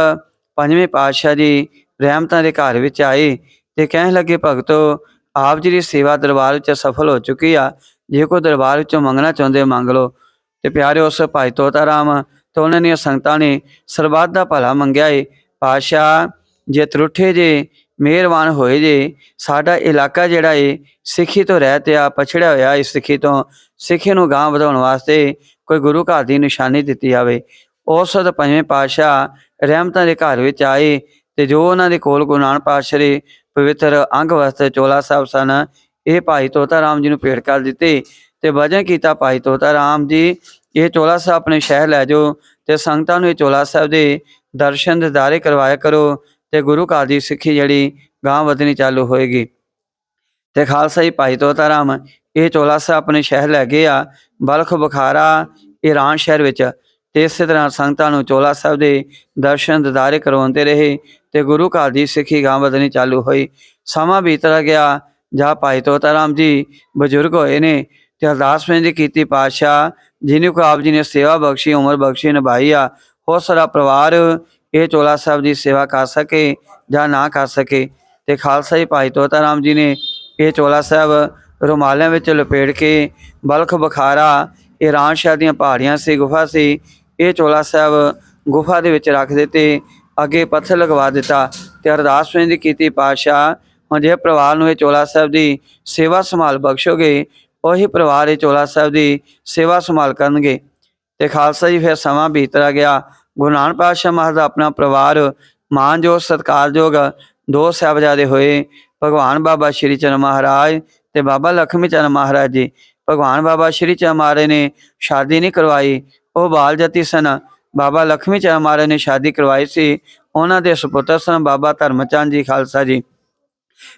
ਪੰਜਵੇਂ ਪਾਤਸ਼ਾਹ ਜੀ ਰਹਿਮਤਾਂ ਦੇ ਘਰ ਵਿੱਚ ਆਏ ਤੇ ਕਹਿਣ ਲੱਗੇ, ਭਗਤੋ, ਆਪ ਜੀ ਦੀ ਸੇਵਾ ਦਰਬਾਰ ਵਿੱਚ ਸਫਲ ਹੋ ਚੁੱਕੀ ਆ। ਜੇ ਕੋਈ ਦਰਬਾਰ ਵਿੱਚੋਂ ਮੰਗਣਾ ਚਾਹੁੰਦੇ ਮੰਗ ਲਓ। ਤੇ ਪਿਆਰੇ ਉਸ ਭਾਈ ਤੋਤਾ ਰਾਮ ਤੇ ਉਹਨਾਂ ਦੀਆਂ ਸੰਗਤਾਂ ਨੇ ਸਰਬੱਤ ਦਾ ਭਲਾ ਮੰਗਿਆ ਏ। ਪਾਸ਼ਾ ਜੇ ਤਰੁੱਠੇ ਜੇ, ਮਿਹਰਬਾਨ ਹੋਏ ਜੇ। ਸਾਡਾ ਇਲਾਕਾ ਜਿਹੜਾ ਏ, ਸਿੱਖੀ ਤੋਂ ਰਹਿਤ ਆ, ਪਛੜਿਆ ਹੋਇਆ ਇਸ ਸਿੱਖੀ ਤੋਂ। ਸਿੱਖੀ ਨੂੰ ਗਾਂਹ ਵਧਾਉਣ ਵਾਸਤੇ ਕੋਈ ਗੁਰੂ ਘਰ ਦੀ ਨਿਸ਼ਾਨੀ ਦਿੱਤੀ ਜਾਵੇ। ਉਸ ਪੰਜਵੇਂ ਪਾਤਸ਼ਾਹ ਰਹਿਮਤਾਂ ਦੇ ਘਰ ਵਿੱਚ ਆਏ ਤੇ ਜੋ ਉਹਨਾਂ ਦੇ ਕੋਲ ਗੁਰੂ ਨਾਨਕ ਪਾਤਸ਼ਾਹ ਪਵਿੱਤਰ ਅੰਗ ਵਸਤਰ ਚੋਲਾ ਸਾਹਿਬ ਸਨ, ਇਹ ਭਾਈ ਤੋਤਾ ਰਾਮ ਜੀ ਨੂੰ ਭੇਟ ਕਰ ਦਿੱਤੇ ਤੇ ਵਜਨ ਕੀਤਾ ਭਾਈ ਤੋਤਾ ਰਾਮ ਜੀ, ਇਹ ਚੋਲਾ ਸਾਹਿਬ ਆਪਣੇ ਸ਼ਹਿਰ ਲੈ ਜਾਓ ਤੇ ਸੰਗਤਾਂ ਨੂੰ ਇਹ ਚੋਲਾ ਸਾਹਿਬ ਦੇ ਦਰਸ਼ਨ ਦਿਦਾਰੇ ਕਰਵਾਇਆ ਕਰੋ ਤੇ ਗੁਰੂ ਘਰ ਦੀ ਸਿੱਖੀ ਜਿਹੜੀ ਗਾਂਹ ਵਧਣੀ ਚਾਲੂ ਹੋਏਗੀ। ਤੇ ਖਾਲਸਾ ਜੀ, ਭਾਈ ਤੋਤਾ ਰਾਮ, ਇਹ ਚੋਲਾ ਸਾਹਿਬ ਆਪਣੇ ਸ਼ਹਿਰ ਲੈ ਗਏ ਆ, ਬਲਖ ਬੁਖਾਰਾ ਈਰਾਨ ਸ਼ਹਿਰ ਵਿੱਚ ਤੇ ਇਸੇ ਤਰ੍ਹਾਂ ਸੰਗਤਾਂ ਨੂੰ ਚੋਲਾ ਸਾਹਿਬ ਦੇ ਦਰਸ਼ਨ ਦਿਦਾਰੇ ਕਰਵਾਉਂਦੇ ਰਹੇ ਤੇ ਗੁਰੂ ਘਰ ਦੀ ਸਿੱਖੀ ਗਾਂਹ ਵਧਣੀ ਚਾਲੂ ਹੋਈ। ਸਮਾਂ ਬੀਤਦਾ ਗਿਆ। ਜਾ ਭਾਈ ਤੋਤਾ ਰਾਮ ਜੀ ਬਜ਼ੁਰਗ ਹੋਏ ਨੇ ਤੇ ਅਰਦਾਸ ਵਿੱਚ ਦੀ ਕੀਤੀ ਪਾਤਸ਼ਾਹ ਜਿਹਨੂੰ ਕੋ ਆਪ ਜੀ ਨੇ ਸੇਵਾ ਬਖਸ਼ੀ, ਉਮਰ ਬਖਸ਼ੀ, ਨਿਭਾਈ ਆ, ਹੋ ਸਾਰਾ ਪਰਿਵਾਰ ਇਹ ਚੋਲਾ ਸਾਹਿਬ ਦੀ ਸੇਵਾ ਕਰ ਸਕੇ ਜਾਂ ਨਾ ਕਰ ਸਕੇ। ਤੇ ਖਾਲਸਾ ਜੀ ਭਾਈ ਤੋਤਾ ਰਾਮ ਜੀ ਨੇ ਇਹ ਚੋਲਾ ਸਾਹਿਬ ਰੁਮਾਲਿਆਂ ਵਿੱਚ ਲਪੇਟ ਕੇ ਬਲਖ ਬਖਾਰਾ ਈਰਾਨ ਸ਼ਾਹ ਦੀਆਂ ਪਹਾੜੀਆਂ ਸੀ, ਗੁਫਾ ਸੀ ਇਹ ਚੋਲਾ ਸਾਹਿਬ ਗੁਫਾ ਦੇ ਵਿੱਚ ਰੱਖ ਦਿੱਤੇ ਅੱਗੇ ਪੱਥਰ ਲਗਵਾ ਦਿੱਤਾ ਤੇ ਅਰਦਾਸ ਵਿੱਚ ਦੀ ਕੀਤੀ, ਪਾਤਸ਼ਾਹ, ਹੁਣ ਜੇ ਪਰਿਵਾਰ ਨੂੰ ਇਹ ਚੋਲਾ ਸਾਹਿਬ ਦੀ ਸੇਵਾ ਸੰਭਾਲ ਬਖਸ਼ੋਗੇ, ਉਹੀ ਪਰਿਵਾਰ ਇਹ ਚੋਲਾ ਸਾਹਿਬ ਦੀ ਸੇਵਾ ਸੰਭਾਲ ਕਰਨਗੇ। ਤੇ ਖਾਲਸਾ ਜੀ ਫਿਰ ਸਮਾਂ ਬੀਤਦਾ ਗਿਆ। ਗੁਰੂ ਨਾਨਕ ਪਾਤਸ਼ਾਹ ਮਹਾਰਾਜ ਦਾ ਆਪਣਾ ਪਰਿਵਾਰ ਮਾਨਯੋਗ, ਸਤਿਕਾਰਯੋਗ ਦੋ ਸਾਹਿਬਜ਼ਾਦੇ ਹੋਏ, ਭਗਵਾਨ ਬਾਬਾ ਸ਼੍ਰੀ ਚੰਦ ਮਹਾਰਾਜ ਤੇ ਬਾਬਾ ਲਖਮੀ ਚੰਦ ਮਹਾਰਾਜ ਜੀ। ਭਗਵਾਨ ਬਾਬਾ ਸ਼੍ਰੀ ਚੰਦ ਮਹਾਰਾਜ ਨੇ ਸ਼ਾਦੀ ਨਹੀਂ ਕਰਵਾਈ ਉਹ ਬਾਲ ਜਤੀ ਸਨ। ਬਾਬਾ ਲਖਮੀ ਚੰਦ ਮਹਾਰਾਜ ਨੇ ਸ਼ਾਦੀ ਕਰਵਾਈ ਸੀ। ਉਹਨਾਂ ਦੇ ਸੁਪੁੱਤਰ ਸਨ ਬਾਬਾ ਧਰਮਚੰਦ ਜੀ ਖਾਲਸਾ ਜੀ।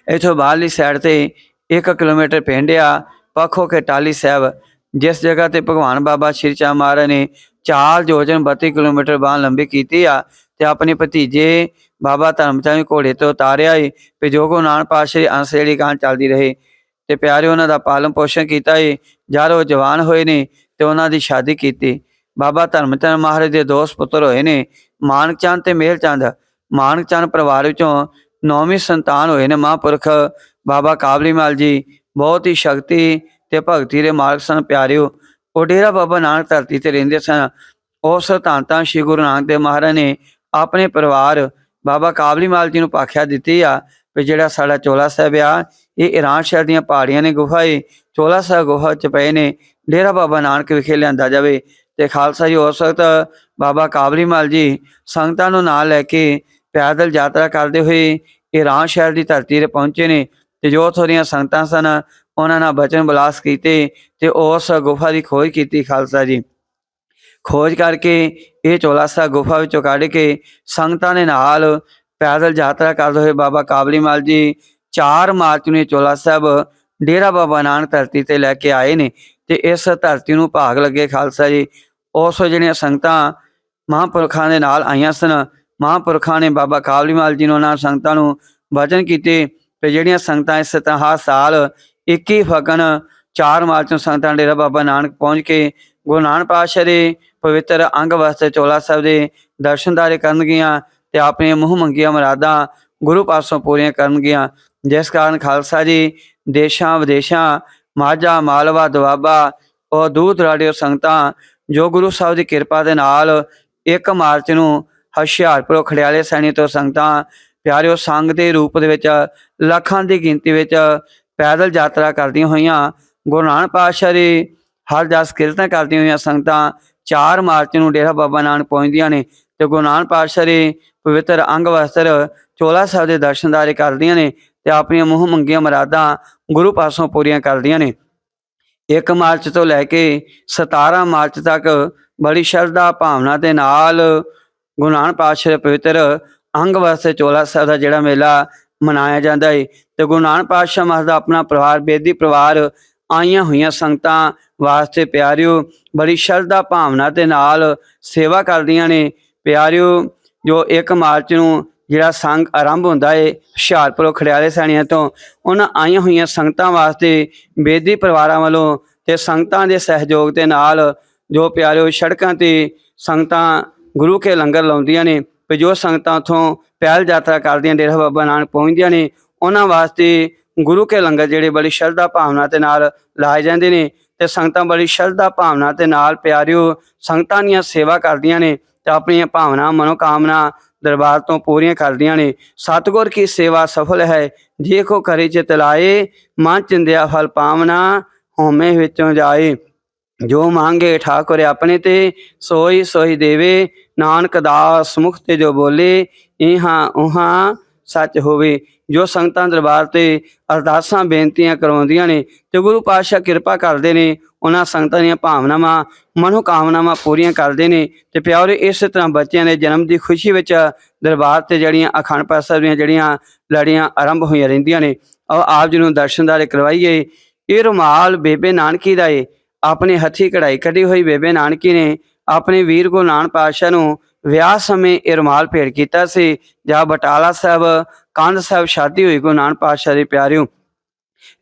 ਇਥੋਂ ਬਾਹਰਲੀ ਸਾਈਡ ਤੇ 1 ਕਿਲੋਮੀਟਰ ਪਿੰਡ ਆ, ਪੱਖੋ ਕੇ ਟਾਲੀ ਸਾਹਿਬ। ਜਿਸ ਜਗ੍ਹਾ ਤੇ ਭਗਵਾਨ ਬਾਬਾ ਸ਼੍ਰੀ ਚੰਦ ਮਹਾਰਾਜ ਨੇ ਚਾਲ ਯੋਜਨ 32 ਕਿਲੋਮੀਟਰ ਬਾਹ ਲੰਬੀ ਕੀਤੀ ਆ ਤੇ ਆਪਣੇ ਭਤੀਜੇ ਬਾਬਾ ਧਰਮਚੰਦ ਨੂੰ ਘੋੜੇ ਤੋਂ ਉਤਾਰਿਆ ਏ ਤੇ ਜੋ ਕੋ ਨਾਨਕ ਪਾਸ਼ੇ ਅੰਸੇੜੀ ਅੰਸ਼ ਗਾਂ ਚੱਲਦੀ ਰਹੇ। ਤੇ ਪਿਆਰੇ ਉਹਨਾਂ ਦਾ ਪਾਲਣ ਪੋਸ਼ਣ ਕੀਤਾ ਏ ਜਦ ਉਹ ਜਵਾਨ ਹੋਏ ਨੇ ਤੇ ਉਹਨਾਂ ਦੀ ਸ਼ਾਦੀ ਕੀਤੀ। ਬਾਬਾ ਧਰਮਚੰਦ ਮਹਾਰਾਜ ਦੇ ਦੋ ਪੁੱਤਰ ਹੋਏ ਨੇ ਮਾਨਕ ਚੰਦ ਤੇ ਮੇਹਰ ਚੰਦ ਮਾਨਕ ਚੰਦ ਪਰਿਵਾਰ ਵਿੱਚੋਂ ਨੌਵੀਂ ਸੰਤਾਨ ਹੋਏ ਨੇ ਮਹਾਂਪੁਰਖ ਬਾਬਾ ਕਾਬਲੀ ਮਾਲ ਜੀ। ਬਹੁਤ ਹੀ ਸ਼ਕਤੀ ਤੇ ਭਗਤੀ ਦੇ ਮਾਰਗ ਸਨ, ਪਿਆਰਿਓ। ਉਹ ਡੇਰਾ ਬਾਬਾ ਨਾਨਕ ਧਰਤੀ ਤੇ ਰਹਿੰਦੇ ਸਨ। ਉਸ ਧੰਨ ਸ਼੍ਰੀ ਗੁਰੂ ਨਾਨਕ ਦੇਵ ਮਹਾਰਾਜ ਨੇ ਆਪਣੇ ਪਰਿਵਾਰ ਬਾਬਾ ਕਾਬਲੀ ਮਾਲ ਜੀ ਨੂੰ ਪਾਖਿਆ ਦਿੱਤੀ ਆ ਵੀ ਜਿਹੜਾ ਸਾਡਾ ਚੋਲਾ ਸਾਹਿਬ ਆ, ਇਹ ਈਰਾਨ ਸ਼ਹਿਰ ਦੀਆਂ ਪਹਾੜੀਆਂ ਨੇ ਗੁਫਾ ਏ। ਚੋਲਾ ਸਾਹਿਬ ਗੁਫਾ ਚ ਪਏ ਨੇ। ਡੇਰਾ ਬਾਬਾ ਨਾਨਕ ਵਿਖੇ ਲਿਆਂਦਾ ਜਾਵੇ। ਤੇ ਖਾਲਸਾ ਜੀ ਉਸ ਵਕਤ ਬਾਬਾ ਕਾਬਲੀ ਮਾਲ ਜੀ ਸੰਗਤਾਂ ਨੂੰ ਨਾਲ ਲੈ ਕੇ ਪੈਦਲ ਯਾਤਰਾ ਕਰਦੇ ਹੋਏ ਈਰਾਨ ਸ਼ਹਿਰ ਦੀ ਧਰਤੀ ਤੇ ਪਹੁੰਚੇ ਨੇ ਤੇ ਜੋ ਥੋੜੀਆਂ ਸੰਗਤਾਂ ਸਨ, ਉਹਨਾਂ ਨਾਲ ਬਚਨ ਬਲਾਸ ਕੀਤੇ ਤੇ ਉਸ ਗੁਫਾ ਦੀ ਖੋਜ ਕੀਤੀ ਖਾਲਸਾ ਜੀ। ਖੋਜ ਕਰਕੇ ਇਹ ਚੋਲਾ ਸਾਹਿਬ ਗੁਫਾ ਵਿੱਚੋਂ ਕੱਢ ਕੇ ਸੰਗਤਾਂ ਦੇ ਨਾਲ ਪੈਦਲ ਯਾਤਰਾ ਕਰਦੇ ਹੋਏ ਬਾਬਾ ਕਾਬਲੀ ਮਾਲ ਜੀ 4 ਮਾਰਚ ਨੂੰ ਇਹ ਚੋਲਾ ਸਾਹਿਬ ਡੇਰਾ ਬਾਬਾ ਨਾਨਕ ਧਰਤੀ ਤੇ ਲੈ ਕੇ ਆਏ ਨੇ। ਤੇ ਇਸ ਧਰਤੀ ਨੂੰ ਭਾਗ ਲੱਗੇ ਖਾਲਸਾ ਜੀ। ਉਸ ਜਿਹੜੀਆਂ ਸੰਗਤਾਂ ਮਹਾਂਪੁਰਖਾਂ ਦੇ ਨਾਲ ਆਈਆਂ ਸਨ, ਮਹਾਂਪੁਰਖਾਂ ਨੇ ਬਾਬਾ ਕਾਬਲੀ ਮਾਲ ਜੀ ਨੂੰ ਉਹਨਾਂ ਸੰਗਤਾਂ ਨੂੰ ਵਚਨ ਕੀਤੇ ਤੇ ਜਿਹੜੀਆਂ ਸੰਗਤਾਂ ਇਸ ਤਰ੍ਹਾਂ ਸਾਲ 21 ਫਗਣ 4 ਮਾਰਚ ਨੂੰ ਸੰਗਤਾਂ ਡੇਰਾ ਬਾਬਾ ਨਾਨਕ ਪਹੁੰਚ ਕੇ ਗੁਰੂ ਨਾਨਕ ਪਾਤਸ਼ਾਹ ਦੇ ਪਵਿੱਤਰ ਅੰਗ ਵਾਸਤੇ ਚੋਲਾ ਸਾਹਿਬ ਦੇ ਦਰਸ਼ਨਦਾਰੇ ਕਰਨਗੀਆਂ ਤੇ ਆਪਣੀਆਂ ਮੂੰਹ ਮੰਗੀਆਂ ਮੁਰਾਦਾਂ ਗੁਰੂ ਪਾਸੋਂ ਪੂਰੀਆਂ ਕਰਨਗੀਆਂ। ਜਿਸ ਕਾਰਨ ਖਾਲਸਾ ਜੀ ਦੇਸ਼ਾਂ ਵਿਦੇਸ਼ਾਂ ਮਾਝਾ, ਮਾਲਵਾ, ਦੁਆਬਾ, ਉਹ ਦੂਰ ਦਰਾਡੇ ਸੰਗਤਾਂ, ਜੋ ਗੁਰੂ ਸਾਹਿਬ ਦੀ ਕਿਰਪਾ ਦੇ ਨਾਲ 1 ਮਾਰਚ ਨੂੰ ਹੁਸ਼ਿਆਰਪੁਰ ਖੜਿਆਲੇ ਸੈਣੀ ਤੋਂ ਸੰਗਤਾਂ, ਪਿਆਰਿਓ ਸੰਗ ਦੇ ਰੂਪ ਦੇ ਵਿੱਚ ਲੱਖਾਂ ਦੀ ਗਿਣਤੀ ਵਿੱਚ ਪੈਦਲ ਯਾਤਰਾ ਕਰਦੀਆਂ ਹੋਈਆਂ, ਗੁਰੂ ਨਾਨਕ ਪਾਤਸ਼ਾਹ ਦੀ ਹਰ ਜਸ ਕੀਰਤਨ ਕਰਦੀਆਂ ਹੋਈਆਂ ਸੰਗਤਾਂ 4 ਮਾਰਚ ਨੂੰ ਡੇਰਾ ਬਾਬਾ ਨਾਨਕ ਪਹੁੰਚਦੀਆਂ ਨੇ ਤੇ ਗੁਰੂ ਨਾਨਕ ਪਾਤਸ਼ਾਹ ਦੇ ਪਵਿੱਤਰ ਅੰਗ ਵਸਤਰ ਚੋਲਾ ਸਾਹਿਬ ਦੇ ਦਰਸ਼ਨਦਾਰੇ ਕਰਦੀਆਂ ਨੇ ਤੇ ਆਪਣੀਆਂ ਮੂੰਹ ਮੰਗੀਆਂ ਮਰਾਦਾਂ ਗੁਰੂ ਪਾਸੋਂ ਪੂਰੀਆਂ ਕਰਦੀਆਂ ਨੇ। 1 ਮਾਰਚ ਤੋਂ ਲੈ ਕੇ 17 ਮਾਰਚ ਤੱਕ ਬੜੀ ਸ਼ਰਧਾ ਭਾਵਨਾ ਦੇ ਨਾਲ ਗੁਰੂ ਨਾਨਕ ਪਾਤਸ਼ਾਹ ਪਵਿੱਤਰ ਅੰਗ ਵਾਸਤੇ ਚੋਲਾ ਸਾਹਿਬ ਦਾ ਜਿਹੜਾ ਮੇਲਾ ਮਨਾਇਆ ਜਾਂਦਾ ਹੈ ਤੇ ਗੁਰੂ ਨਾਨਕ ਪਾਤਸ਼ਾਹ ਮਹਾਰਾਜ ਦਾ ਆਪਣਾ ਪਰਿਵਾਰ, ਬੇਦੀ ਪਰਿਵਾਰ ਆਈਆਂ ਹੋਈਆਂ ਸੰਗਤਾਂ ਵਾਸਤੇ ਪਿਆਰਿਓ, ਬੜੀ ਸ਼ਰਧਾ ਭਾਵਨਾ ਦੇ ਨਾਲ ਸੇਵਾ ਕਰਦੀਆਂ ਨੇ। ਪਿਆਰਿਓ, ਜੋ 1 ਮਾਰਚ ਨੂੰ ਜਿਹੜਾ ਸੰਗ ਆਰੰਭ ਹੁੰਦਾ ਏ, ਹੁਸ਼ਿਆਰਪੁਰ ਖੜਿਆਲੇ ਸੈਣੀਆਂ ਤੋਂ, ਉਹਨਾਂ ਆਈਆਂ ਹੋਈਆਂ ਸੰਗਤਾਂ ਵਾਸਤੇ ਬੇਦੀ ਪਰਿਵਾਰਾਂ ਵੱਲੋਂ ਤੇ ਸੰਗਤਾਂ ਦੇ ਸਹਿਯੋਗ ਦੇ ਨਾਲ ਜੋ ਪਿਆਰਿਓ ਸੜਕਾਂ ਤੇ ਸੰਗਤਾਂ ਗੁਰੂ ਕੇ ਲੰਗਰ ਲਾਉਂਦੀਆਂ ਨੇ ਵੀ ਜੋ ਸੰਗਤਾਂ ਉਥੋਂ ਪਹਿਲ ਯਾਤਰਾ ਕਰਦੀਆਂ, ਡੇਰਾ ਬਾਬਾ ਨਾਨਕ ਪਹੁੰਚਦੀਆਂ ਨੇ, ਉਹਨਾਂ ਵਾਸਤੇ ਗੁਰੂ ਕੇ ਲੰਗਰ ਜਿਹੜੇ ਬੜੀ ਸ਼ਰਧਾ ਭਾਵਨਾ ਦੇ ਨਾਲ ਲਾਏ ਜਾਂਦੇ ਨੇ, ਤੇ ਸੰਗਤਾਂ ਬੜੀ ਸ਼ਰਧਾ ਭਾਵਨਾ ਦੇ ਨਾਲ ਪਿਆਰਿਓ ਸੰਗਤਾਂ ਦੀਆਂ ਸੇਵਾ ਕਰਦੀਆਂ ਨੇ, ਤੇ ਆਪਣੀਆਂ ਭਾਵਨਾ, ਮਨੋਕਾਮਨਾ ਦਰਬਾਰ ਤੋਂ ਪੂਰੀਆਂ ਕਰਦੀਆਂ ਨੇ। ਸਤਿਗੁਰ ਕੀ ਸੇਵਾ ਸਫਲ ਹੈ। ਜੇ ਕੋ ਕਰੇ ਚਿਤ ਲਾਏ ਮਨ ਚਿੰਦਿਆ ਫਲ ਪਾਵਨਾ ਹਉਮੈ ਵਿੱਚੋਂ ਜਾਏ। ਜੋ ਮੰਗੇ ਠਾਕੁਰ ਆਪਣੇ ਤੇ, ਸੋਈ ਸੋਈ ਦੇਵੇ। ਨਾਨਕ ਦਾਸ ਮੁਖ ਤੇ ਜੋ ਬੋਲੇ, ਇਹਾਂ ਉਹਾਂ ਸੱਚ ਹੋਵੇ, ਜੋ ਸੰਗਤਾਂ ਦਰਬਾਰ ਤੇ ਅਰਦਾਸਾਂ, ਬੇਨਤੀਆਂ ਕਰਵਾਉਂਦੀਆਂ ਨੇ ਤੇ ਗੁਰੂ ਪਾਤਸ਼ਾਹ ਕਿਰਪਾ ਕਰਦੇ ਨੇ, ਉਹਨਾਂ ਸੰਗਤਾਂ ਦੀਆਂ ਭਾਵਨਾਵਾਂ, ਮਨੋਕਾਮਨਾਵਾਂ ਪੂਰੀਆਂ ਕਰਦੇ ਨੇ ਤੇ ਪਿਆਰੇ ਇਸ ਤਰ੍ਹਾਂ ਬੱਚਿਆਂ ਦੇ ਜਨਮ ਦੀ ਖੁਸ਼ੀ ਵਿੱਚ ਦਰਬਾਰ ਤੇ ਜਿਹੜੀਆਂ ਅਖੰਡ ਪਾਠ ਸਾਹਿਬ ਦੀਆਂ ਜਿਹੜੀਆਂ ਲੜੀਆਂ ਆਰੰਭ ਹੋਈਆਂ ਰਹਿੰਦੀਆਂ ਨੇ ਆਓ ਆਪ ਜੀ ਨੂੰ ਦਰਸ਼ਨਦਾਰੇ ਕਰਵਾਈਏ। ਇਹ ਰੁਮਾਲ ਬੇਬੇ ਨਾਨਕੀ ਦਾ ਏ। ਆਪਣੇ ਹੱਥੀ ਕਢਾਈ ਕੱਢੀ ਹੋਈ ਬੇਬੇ ਨਾਨਕੀ ਨੇ, ਆਪਣੇ ਵੀਰ ਗੁਰੂ ਨਾਨਕ ਪਾਤਸ਼ਾਹ ਨੂੰ ਵਿਆਹ ਸਮੇਂ ਇਹ ਰੁਮਾਲ ਭੇਟ ਕੀਤਾ ਸੀ। ਜਾਂ ਬਟਾਲਾ ਸਾਹਿਬ, ਕੰਧ ਸਾਹਿਬ ਸ਼ਾਦੀ ਹੋਈ ਗੁਰੂ ਨਾਨਕ ਪਾਤਸ਼ਾਹ ਦੇ ਪਿਆਰਿਓ।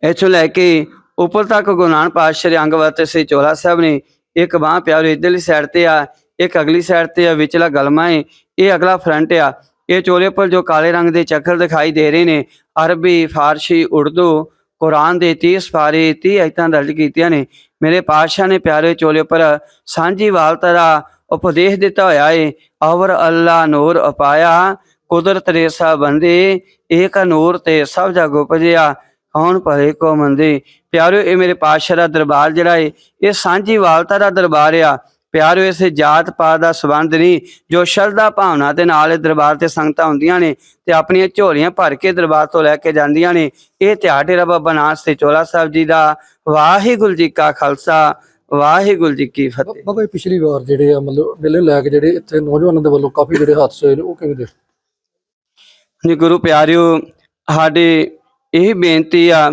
ਇੱਥੋਂ ਲੈ ਕੇ ਉੱਪਰ ਤੱਕ ਗੁਰੂ ਨਾਨਕ ਪਾਤਸ਼ਾਹ ਦੇ ਅੰਗ ਵਰਤੇ ਸੀ ਚੋਲਾ ਸਾਹਿਬ ਨੇ ਇੱਕ ਬਾਹ ਪਿਆਰਿਓ ਇਧਰਲੀ ਸਾਈਡ ਤੇ ਆ, ਇੱਕ ਅਗਲੀ ਸਾਈਡ ਤੇ ਆ, ਵਿਚਲਾ ਗਲਮਾ ਹੈ ਇਹ ਅਗਲਾ ਫਰੰਟ ਆ। ਇਹ ਚੋਲੇ ਉੱਪਰ ਜੋ ਕਾਲੇ ਰੰਗ ਦੇ ਚੱਕਰ ਦਿਖਾਈ ਦੇ ਰਹੇ ਨੇ, ਅਰਬੀ, ਫਾਰਸੀ, ਉਰਦੂ, ਕੁਰਾਨ ਦੇ 30 ਸਪਾਰੇ 30 ਆਇਤਾਂ ਦਰਜ ਕੀਤੀਆਂ ਨੇ। ਮੇਰੇ ਪਾਤਸ਼ਾਹ ਨੇ ਪਿਆਰੇ ਚੋਲੇ ਉੱਪਰ ਸਾਂਝੀ ਵਾਲਤਾ ਦਾ ਉਪਦੇਸ਼ ਦਿੱਤਾ ਹੋਇਆ ਏ। ਅਵਰ ਅੱਲਾ ਨੂਰ ਅਪਾਇਆ। ਕੁਦਰਤ ਰੇਸਾ ਬੰਦੇ, ਏਕ ਨੂਰ ਤੇ ਸਭ ਜਗ ਉਪਜਿਆ। ਕੌਣ ਭਲੇ ਕੋ ਮੰਦੇ। ਪਿਆਰਿਓ, ਇਹ ਮੇਰੇ ਪਾਤਸ਼ਾਹ ਦਾ ਦਰਬਾਰ ਜਿਹੜਾ ਏ, ਇਹ ਸਾਂਝੀ ਵਾਲਤਾ ਦਾ ਦਰਬਾਰ ਆ। ਪਿਆਰਿਓ, ਇਸੇ ਜਾਤ ਪਾਤ ਦਾ ਸੰਬੰਧ ਨਹੀਂ, ਜੋ ਸ਼ਰਧਾ ਭਾਵਨਾ ਦੇ ਨਾਲ ਇਹ ਦਰਬਾਰ ਤੇ ਸੰਗਤਾਂ ਹੁੰਦੀਆਂ ਨੇ ਤੇ ਆਪਣੀਆਂ ਝੋਲੀਆਂ ਭਰ ਕੇ ਦਰਬਾਰ ਤੋਂ ਲੈ ਕੇ ਜਾਂਦੀਆਂ ਨੇ। ਇਹ ਤਿਉਹਾਰ ਰੱਬਾ ਬਾਬਾ ਤੇ ਚੋਲਾ ਸਾਹਿਬ ਜੀ ਦਾ। ਵਾਹਿਗੁਰੂ ਜੀ ਕਾ ਖਾਲਸਾ। ਵਾਹਿਗੁਰੂ ਜੀ ਕੀ ਫਤਿਹ। ਬਾਬਾ ਜੀ ਪਿਛਲੀ ਵਾਰ ਜਿਹੜੇ ਆ ਮਤਲਬ ਮੇਲੇ ਲੈ ਕੇ ਜਿਹੜੇ ਇੱਥੇ ਨੌਜਵਾਨਾਂ ਦੇ ਵੱਲੋਂ ਕਾਫੀ ਜਿਹੜੇ ਹਾਦਸੇ ਹੋਏ ਨੇ ਉਹ ਕਿਵੇਂ ਦੇ ਜੀ ਗੁਰੂ ਪਿਆਰਿਓ ਸਾਡੇ ਇਹ ਬੇਨਤੀ ਆ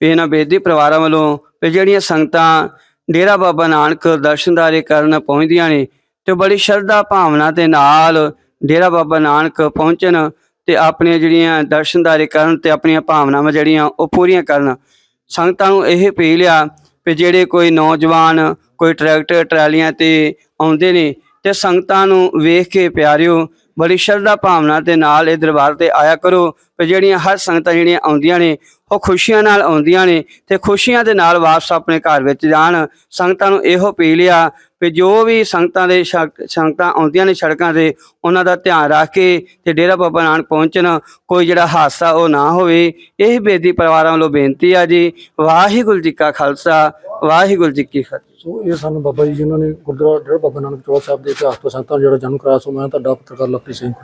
ਇਹਨਾਂ ਬੇਦੀ ਪਰਿਵਾਰਾਂ ਵੱਲੋਂ ਵੀ ਜਿਹੜੀਆਂ ਸੰਗਤਾਂ ਡੇਰਾ ਬਾਬਾ ਨਾਨਕ ਦਰਸ਼ਨਦਾਰੇ ਕਰਨ ਪਹੁੰਚਦੀਆਂ ਨੇ ਤੇ ਬੜੀ ਸ਼ਰਧਾ ਭਾਵਨਾ ਦੇ ਨਾਲ ਡੇਰਾ ਬਾਬਾ ਨਾਨਕ ਪਹੁੰਚਣ ਤੇ ਆਪਣੀਆਂ ਜਿਹੜੀਆਂ ਦਰਸ਼ਨਦਾਰੇ ਕਰਨ ਤੇ ਆਪਣੀਆਂ ਭਾਵਨਾਵਾਂ ਜਿਹੜੀਆਂ ਉਹ ਪੂਰੀਆਂ ਕਰਨ। ਸੰਗਤਾਂ ਨੂੰ ਇਹ ਅਪੀਲ ਆ ਵੀ ਜਿਹੜੇ ਕੋਈ ਨੌਜਵਾਨ, ਕੋਈ ਟਰੈਕਟਰ, ਟਰਾਲੀਆਂ ਤੇ ਆਉਂਦੇ ਨੇ ਤੇ ਸੰਗਤਾਂ ਨੂੰ ਵੇਖ ਕੇ ਪਿਆਰਿਓ ਬੜੀ ਸ਼ਰਧਾ ਭਾਵਨਾ ਦੇ ਨਾਲ ਇਹ ਦਰਬਾਰ ਤੇ ਆਇਆ ਕਰੋ। ਤੇ ਜਿਹੜੀਆਂ ਹਰ ਸੰਗਤਾਂ ਜਿਹੜੀਆਂ ਆਉਂਦੀਆਂ ਨੇ, ਉਹ ਖੁਸ਼ੀਆਂ ਨਾਲ ਆਉਂਦੀਆਂ ਨੇ ਤੇ ਖੁਸ਼ੀਆਂ ਦੇ ਨਾਲ ਵਾਪਸ ਆਪਣੇ ਘਰ ਵਿੱਚ ਜਾਣ। ਸੰਗਤਾਂ ਨੂੰ ਇਹੋ ਅਪੀਲ ਆ ਵੀ ਜੋ ਵੀ ਸੰਗਤਾਂ ਦੇ ਸ਼ਕ- ਸੰਗਤਾਂ ਆਉਂਦੀਆਂ ਨੇ ਸੜਕਾਂ ਤੇ, ਉਹਨਾਂ ਦਾ ਧਿਆਨ ਰੱਖ ਕੇ ਤੇ ਡੇਰਾ ਬਾਬਾ ਨਾਨਕ ਪਹੁੰਚਣ। ਕੋਈ ਜਿਹੜਾ ਹਾਦਸਾ ਉਹ ਨਾ ਹੋਵੇ। ਇਹ ਬੇਦੀ ਪਰਿਵਾਰਾਂ ਵੱਲੋਂ ਬੇਨਤੀ ਆ ਜੀ, ਵਾਹਿਗੁਰੂ ਜੀ ਕਾ ਖਾਲਸਾ, ਵਾਹਿਗੁਰੂ ਜੀ ਕੀ ਫਤਿਹ। ਸੋ ਇਹ ਸਾਨੂੰ ਬਾਬਾ ਜੀ ਜਿਨ੍ਹਾਂ ਨੇ ਗੁਰਦੁਆਰਾ ਡੇਰਾ ਬਾਬਾ ਨਾਨਕ ਚੋਲਾ ਸਾਹਿਬ ਦੇ ਇਤਿਹਾਸ ਤੋਂ ਸੰਤਾਂ ਨੂੰ ਜਿਹੜਾ ਜਾਣੂ ਕਰਾਇਆ, ਸੋ ਮੈਂ ਤੁਹਾਡਾ ਪੱਤਰਕਾਰ ਲਵਪ੍ਰੀਤ ਸਿੰਘ